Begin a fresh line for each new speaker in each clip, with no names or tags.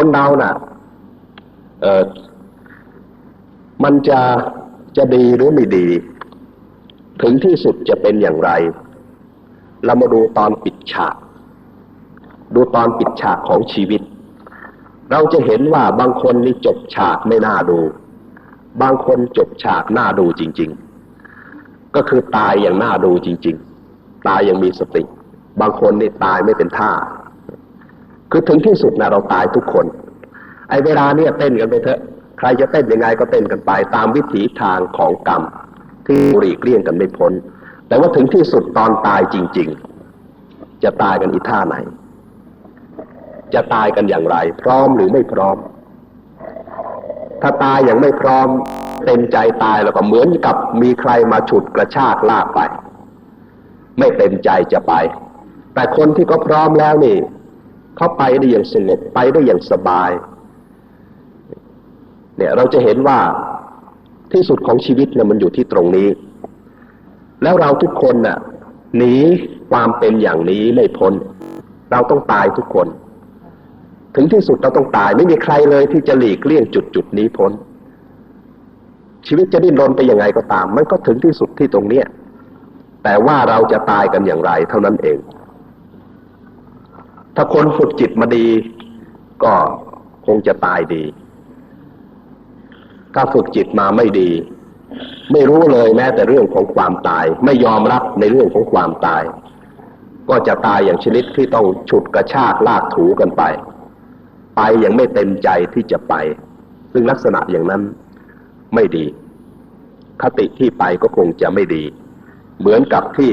คนเราน่ะ เออมันจะจะดีหรือไม่ดี ถึงที่สุดจะเป็นอย่างไร เรามาดูตอนปิดฉาก ดูตอนปิดฉากของชีวิต เราจะเห็นว่าบางคนนี่จบฉากไม่น่าดู บางคนจบฉากน่าดูจริง ๆ ก็คือตายอย่างน่าดูจริง ๆ ตายอย่างมีสติ บางคนนี่ตายไม่เป็นท่า คือถึงที่สุดนะเราตายทุกคน ไอ้เวลาเนี่ยเต้นกันไปเถอะ ใครจะเต้นยังไงก็เต้นกันไป ตามวิถีทางของกรรม ที่หลีกเลี่ยงกันไม่พ้น แต่ว่าถึงที่สุดตอนตายจริง ๆ จะตายกันอีท่าไหน จะตายกันอย่างไร พร้อมหรือไม่พร้อม ถ้าตายอย่างไม่พร้อม เต็มใจตายแล้วก็เหมือนกับมีใครมาฉุดกระชากลากไป ไม่เต็มใจจะไป แต่คนที่เขาพร้อมแล้วนี่ เขาไปได้อย่างสงบไปได้อย่างสบาย เนี่ยเราจะเห็นว่าที่สุดของชีวิตเนี่ยมันอยู่ที่ตรงนี้ แล้วเราทุกคนน่ะหนีความเป็นอย่างนี้ไม่พ้น เราต้องตายทุกคน ถึงที่สุดเราต้องตายไม่มีใครเลยที่จะหลีกเลี่ยงจุดจุดนี้พ้น ชีวิตจะดิ้นรนไปยังไงก็ตาม มันก็ถึงที่สุดที่ตรงเนี้ยแต่ว่าเราจะตายกันอย่างไร เท่านั้นเอง ถ้าคนฝึกจิตมาดี ก็คงจะตายดี ถ้าฝึกจิตมาไม่ดี ไม่รู้เลยแม้แต่เรื่องของความตาย ไม่ยอมรับในเรื่องของความตาย ก็จะตายอย่างชนิดที่ต้องฉุดกระชากลากถูกันไป ไปอย่างไม่เต็มใจที่จะไป ซึ่งลักษณะอย่างนั้นไม่ดี คติที่ไปก็คงจะไม่ดี เหมือนกับที่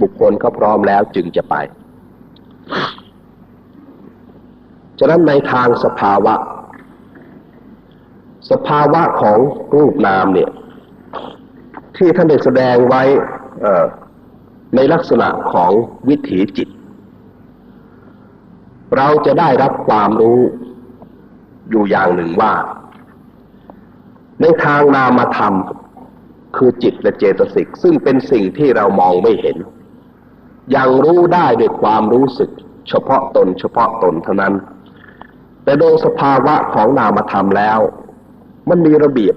บุคคลเขาพร้อมแล้วจึงจะไป ฉะนั้นในทางสภาวะ สภาวะของรูปนามเนี่ย ที่ท่านได้แสดงไว้ในลักษณะของวิถีจิต เราจะได้รับความรู้อยู่อย่างหนึ่งว่า ในทางนามธรรมคือจิตและเจตสิกซึ่งเป็นสิ่งที่เรามองไม่เห็น ยังรู้ได้ด้วยความรู้สึก เฉพาะตนเฉพาะตนเท่านั้น แต่โดยสภาวะของนามธรรมแล้ว มันมีระเบียบ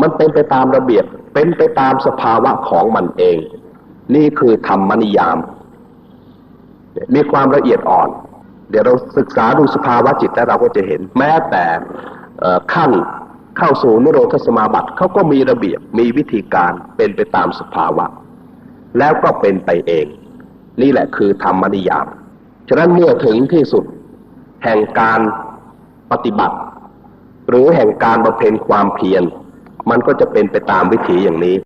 มันเป็นไปตามระเบียบ เป็นไปตามสภาวะของมันเอง นี่คือธรรมนิยาม มีความละเอียดอ่อน เดี๋ยวเราศึกษาดูสภาวะจิตแล้วเราก็จะเห็น แม้แต่ขั้นเข้าสู่นิโรธสมาบัติเขาก็มีระเบียบมีวิธีการเป็นไปตามสภาวะ แล้วก็เป็นไปเอง นี่แหละคือธรรมนิยาม ฉะนั้นเมื่อถึงที่สุด แห่งการปฏิบัติ หรือแห่งการบำเพ็ญความเพียรมันก็จะเป็นไปตามวิถีอย่างนี้